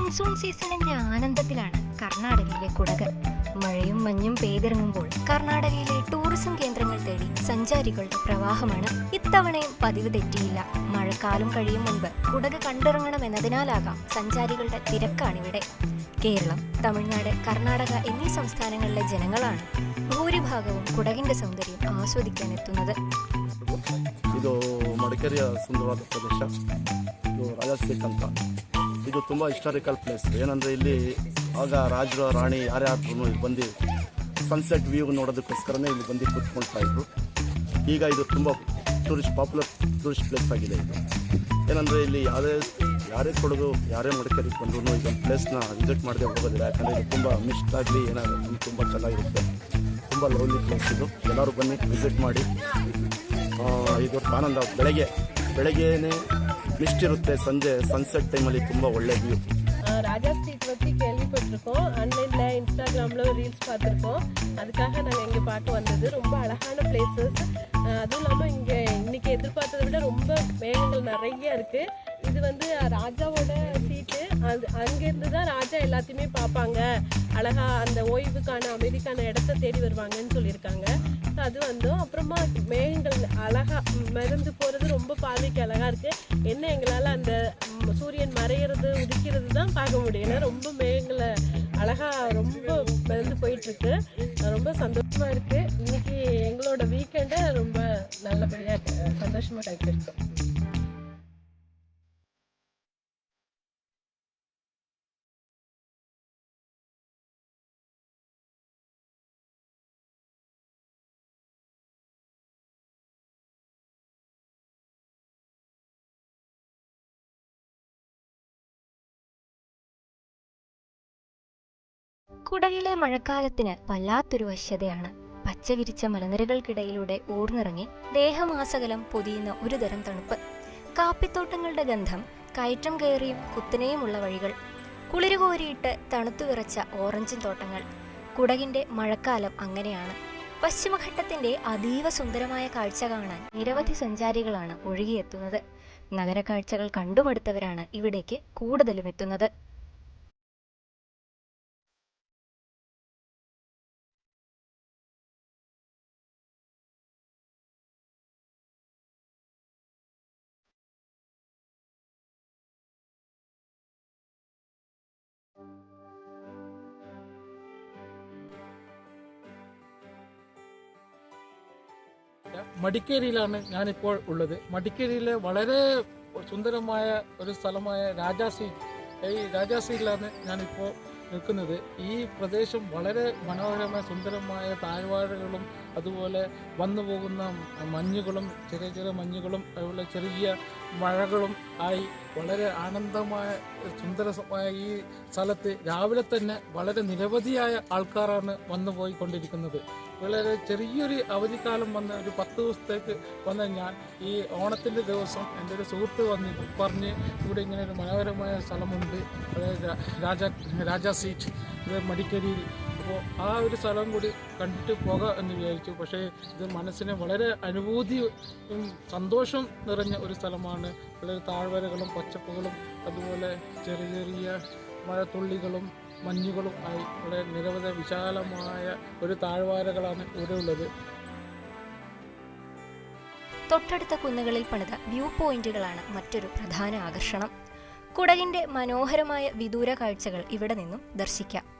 Monsoon സീസണിന്റെ ആനന്ദത്തിലാണ് കർണാടകയിലെ കുടകർ മഴയും മഞ്ഞും പെയ്തിറങ്ങുമ്പോൾ കർണാടകയിലെ ടൂറിസം കേന്ദ്രങ്ങൾ തേടി സഞ്ചാരികളുടെ പ്രവാഹമാണ്. ഇത്തവണയും പതിവ് തെറ്റിയില്ല. മഴക്കാലം കഴിയും മുൻപ് കുടക് കണ്ടിറങ്ങണമെന്നതിനാലാകാം സഞ്ചാരികളുടെ തിരക്കാണിവിടെ. കേരളം തമിഴ്നാട് കർണാടക എന്നീ സംസ്ഥാനങ്ങളിലെ ജനങ്ങളാണ് ഭൂരിഭാഗവും കുടകിന്റെ സൗന്ദര്യം ആസ്വദിക്കാൻ എത്തുന്നത് ഇത് മടക്കേറിയ സുന്ദരവാദ പ്രദേശം. രാജാസേഖ് ಇದು ತುಂಬ ಹಿಸ್ಟಾರಿಕಲ್ ಪ್ಲೇಸ್ ಏನಂದರೆ ಇಲ್ಲಿ ಆಗ ರಾಜರು, ರಾಣಿ ಯಾರ್ಯಾರು ಇಲ್ಲಿ ಬಂದು ಸನ್ಸೆಟ್ ವ್ಯೂ ನೋಡೋದಕ್ಕೋಸ್ಕರನೇ ಇಲ್ಲಿ ಬಂದು ಕೂತ್ಕೊಳ್ತಾ ಇದ್ರು. ಈಗ ಇದು ತುಂಬ ಟೂರಿಸ್ಟ್ ಪಾಪ್ಯುಲರ್ ಟೂರಿಸ್ಟ್ ಪ್ಲೇಸ್ ಆಗಿದೆ ಇದು. ಏನಂದರೆ ಇಲ್ಲಿ ಯಾರೇ ಯಾರೇ ಕೊಡೋದು, ಯಾರೇ ಮಡಿಕೇರಿಗೆ ಬಂದ್ರು ಈಗ ಪ್ಲೇಸ್ನ ವಿಸಿಟ್ ಮಾಡದೆ ಹೋಗೋದಿಲ್ಲ. ಯಾಕಂದರೆ ಇದು ತುಂಬ ಮಿಸ್ಟ್ ಆಗಲಿ ಏನಾಗುತ್ತೆ ತುಂಬ ಚೆನ್ನಾಗಿರುತ್ತೆ. ತುಂಬ ಲವ್ಲಿ ಪ್ಲೇಸ್ ಇದು. ಎಲ್ಲರೂ ಬನ್ನಿ ವಿಸಿಟ್ ಮಾಡಿ. ಇದು ಆನಂದ ಬೆಳಗ್ಗೆ. ಬೆಳಗ್ಗೆನೇ ಮಿಸ್ಟ್ ಇರುತ್ತೆ ಸಂಜೆ ಸನ್ಸೆಟ್ ಟೈಮಲ್ಲಿ ತುಂಬ ಒಳ್ಳೆ ವ್ಯೂ ஆஹ் ராஜா ஸ்ட்ரீட் பற்றி கேள்விப்பட்டிருக்கோம் ஆன்லைனில் இன்ஸ்டாகிராமில் ரீல்ஸ் பார்த்துருக்கோம் அதுக்காக நாங்கள் இங்கே பார்க்க வந்தது ரொம்ப அழகான பிளேசஸ் அதுவும் இல்லாமல் இங்கே இன்னைக்கு எதிர்பார்த்ததை விட ரொம்ப மேகங்கள் நிறைய இருக்குது இது வந்து ராஜாவோட சீட்டு அது அங்கேருந்து தான் ராஜா எல்லாத்தையுமே பார்ப்பாங்க அழகா அந்த ஓய்வுக்கான அமைதிக்கான இடத்த தேடி வருவாங்கன்னு சொல்லியிருக்காங்க பார்க்க அது வந்தோம் அப்புறமா மேகங்கள் அழகா மிதந்து போகிறது ரொம்ப பார்வைக்கு அழகாக இருக்குது என்ன எங்களால் அந்த சூரியன் மறையிறது உதிக்கிறது தான் பார்க்க முடியும். ஏன்னா ரொம்ப மேகங்களை அழகா ரொம்ப மிதந்து போயிட்டுருக்கு. ரொம்ப சந்தோஷமா இருக்குது இன்னைக்கு எங்களோட வீக்கெண்டை ரொம்ப நல்லபடியாக சந்தோஷமாக சந்தோஷமா கழிச்சிருக்கோம். കുടകിലെ മഴക്കാലത്തിന് വല്ലാത്തൊരു വശ്യതയാണ്. പച്ച വിരിച്ച മലനിരകൾക്കിടയിലൂടെ ഊർന്നിറങ്ങി ദേഹമാസകലം പൊതിയുന്ന ഒരു തരം തണുപ്പ്. കാപ്പിത്തോട്ടങ്ങളുടെ ഗന്ധം കയറ്റം കയറിയും കുത്തനെയുമുള്ള വഴികൾ. കുളിരുകോരിയിട്ട് തണുത്തു വിറച്ച ഓറഞ്ചും തോട്ടങ്ങൾ. കുടകിന്റെ മഴക്കാലം അങ്ങനെയാണ്. പശ്ചിമഘട്ടത്തിന്റെ അതീവ സുന്ദരമായ കാഴ്ച കാണാൻ നിരവധി സഞ്ചാരികളാണ് ഒഴുകിയെത്തുന്നത്. നഗര കാഴ്ചകൾ കണ്ടുമടുത്തവരാണ് ഇവിടേക്ക് കൂടുതലും എത്തുന്നത്. മടിക്കേരിയിലാണ് ഞാനിപ്പോൾ ഉള്ളത്. മടിക്കേരിയിലെ വളരെ സുന്ദരമായ ഒരു സ്ഥലമായ രാജാസി ഈ രാജാസിയിലാണ് ഞാനിപ്പോൾ നിൽക്കുന്നത്. ഈ പ്രദേശം വളരെ മനോഹരമായ സുന്ദരമായ താഴ്വാഴകളും അതുപോലെ വന്നു പോകുന്ന മഞ്ഞുകളും ചെറിയ ചെറിയ മഞ്ഞുകളും അതുപോലെ ചെറിയ മഴകളും ആയി വളരെ ആനന്ദമായ സുന്ദരമായ ഈ സ്ഥലത്ത് രാവിലെ തന്നെ വളരെ നിരവധിയായ ആൾക്കാരാണ് വന്നു പോയിക്കൊണ്ടിരിക്കുന്നത്. വളരെ ചെറിയൊരു അവധിക്കാലം വന്ന ഒരു പത്ത് ദിവസത്തേക്ക് വന്ന ഞാൻ ഈ ഓണത്തിന്റെ ദിവസം എന്റെ ഒരു സുഹൃത്ത് വന്ന് പറഞ്ഞ് ഇവിടെ ഇങ്ങനെ ഒരു മനോഹരമായ സ്ഥലമുണ്ട്. രാജാ രാജ സീറ്റ് ഇത് മടിക്കേരിയിൽ അപ്പോൾ ആ ഒരു സ്ഥലം കൂടി കണ്ടിട്ട് പോകാം എന്ന് വിചാരിച്ചു. പക്ഷേ ഇത് മനസ്സിന് വളരെ അനുഭൂതിയും സന്തോഷം നിറഞ്ഞ ഒരു സ്ഥലമാണ്. വളരെ താഴ്വരകളും പച്ചപ്പുകളും അതുപോലെ ചെറിയ ചെറിയ മഴത്തുള്ളികളും മഞ്ഞുകളും ആയി വളരെ നിരവധി വിശാലമായ ഒരു താഴ്വാരകളാണ് ഇവിടെ ഉള്ളത്. തൊട്ടടുത്ത കുന്നുകളിൽ പണിത വ്യൂ പോയിന്റുകളാണ് മറ്റൊരു പ്രധാന ആകർഷണം. കുടകിന്റെ മനോഹരമായ വിദൂര കാഴ്ചകൾ ഇവിടെ നിന്നും ദർശിക്കാം.